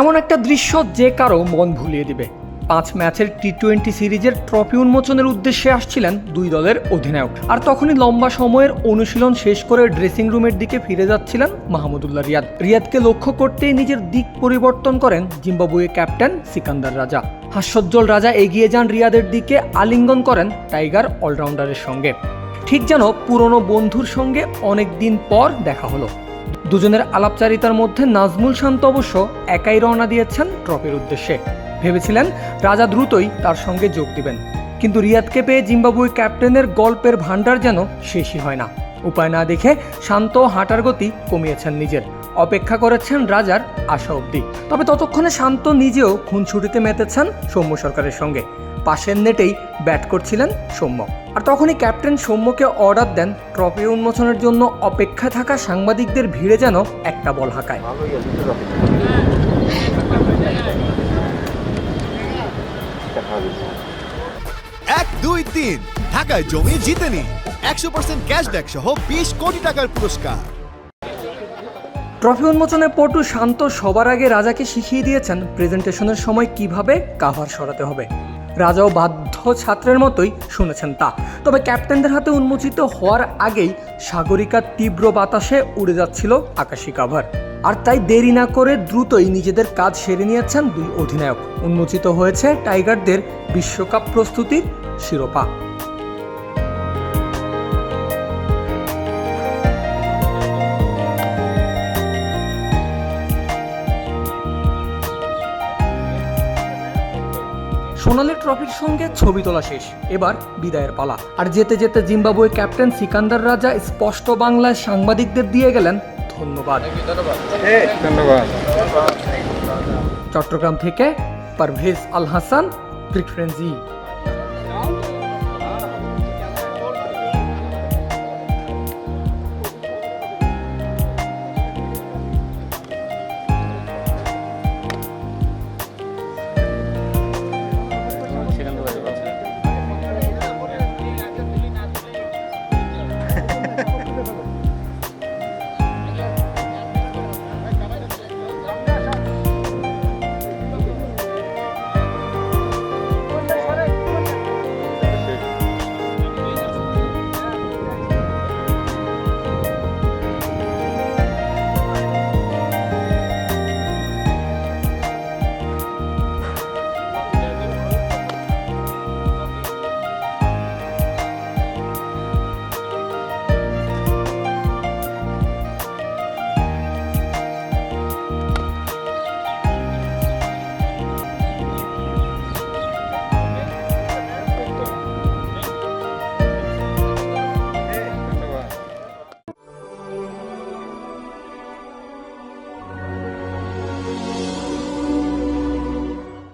এমন একটা দৃশ্য যে কারও মন ভুলিয়ে দিবে। পাঁচ ম্যাচের টি টোয়েন্টি সিরিজের ট্রফি উন্মোচনের উদ্দেশ্যে আসছিলেন দুই দলের অধিনায়ক। আর তখনই লম্বা সময়ের অনুশীলন শেষ করে ড্রেসিং রুমের দিকে ফিরে যাচ্ছিলেন মাহমুদুল্লাহ রিয়াদ। রিয়াদকে লক্ষ্য করতেই নিজের দিক পরিবর্তন করেন জিম্বাবুয়ে ক্যাপ্টেন সিকান্দার রাজা। হাস্যোজ্জ্বল রাজা এগিয়ে যান রিয়াদের দিকে, আলিঙ্গন করেন টাইগার অলরাউন্ডারের সঙ্গে। ঠিক যেন পুরনো বন্ধুর সঙ্গে অনেক দিন পর দেখা হলো। দুজনের আলাপচারিতার মধ্যে নাজমুল শান্ত অবশ্য একাই রওনা দিয়েছেন ট্রফির উদ্দেশ্যে। ভেবেছিলেন রাজা দ্রুতই তার সঙ্গে যোগ দিবেন। কিন্তু রিয়াদকে পেয়ে জিম্বাবুয়ে ক্যাপ্টেনের গল্পের ভাণ্ডার যেন শেষই হয় না। উপায় না দেখে শান্ত হাঁটার গতি কমিয়েছেন নিজের। অপেক্ষা করেছেন রাজার আশা অবধি। তবে ততক্ষণে শান্ত নিজেও খুনছুটিতে মেতেছেন সৌম্য সরকারের সঙ্গে। পাশের নেটেই ব্যাট করছিলেন সৌম্য। আর তখনই ক্যাপ্টেন সৌম্যকে অর্ডার দেন ট্রফি উন্মোচনের জন্য অপেক্ষায় থাকা সাংবাদিকদের ভিড়ে যেন একটা বল হাঁকায়। এক দুই তিন। ঢাকায় জমি জিতে নিন একশো পার্সেন্ট ক্যাশব্যাক সহ বিশ কোটি টাকার পুরস্কার। ট্রফি উন্মোচনে পটু শান্ত সবার আগে রাজাকে শিখিয়ে দিয়েছেন প্রেজেন্টেশনের সময় কীভাবে কাভার সরাতে হবে। রাজাও বাধ্য ছাত্রের মতোই শুনেছেন তা। তবে ক্যাপ্টেনদের হাতে উন্মোচিত হওয়ার আগেই সাগরিকার তীব্র বাতাসে উড়ে যাচ্ছিল আকাশী কাভার। আর তাই দেরি না করে দ্রুতই নিজেদের কাজ সেরে নিয়েছেন দুই অধিনায়ক। উন্মোচিত হয়েছে টাইগারদের বিশ্বকাপ প্রস্তুতির শিরোপা। সোনালি ট্রফির সঙ্গে ছবি তোলা শেষ। এবার বিদায়ের পালা। আর যেতে যেতে জিম্বাবুয়ে ক্যাপ্টেন সিকান্দার রাজা স্পষ্ট বাংলায় সাংবাদিকদের দিয়ে গেলেন ধন্যবাদ। চট্টগ্রাম থেকে পারভেজ আল হাসান ক্রিক ফ্রেন্সি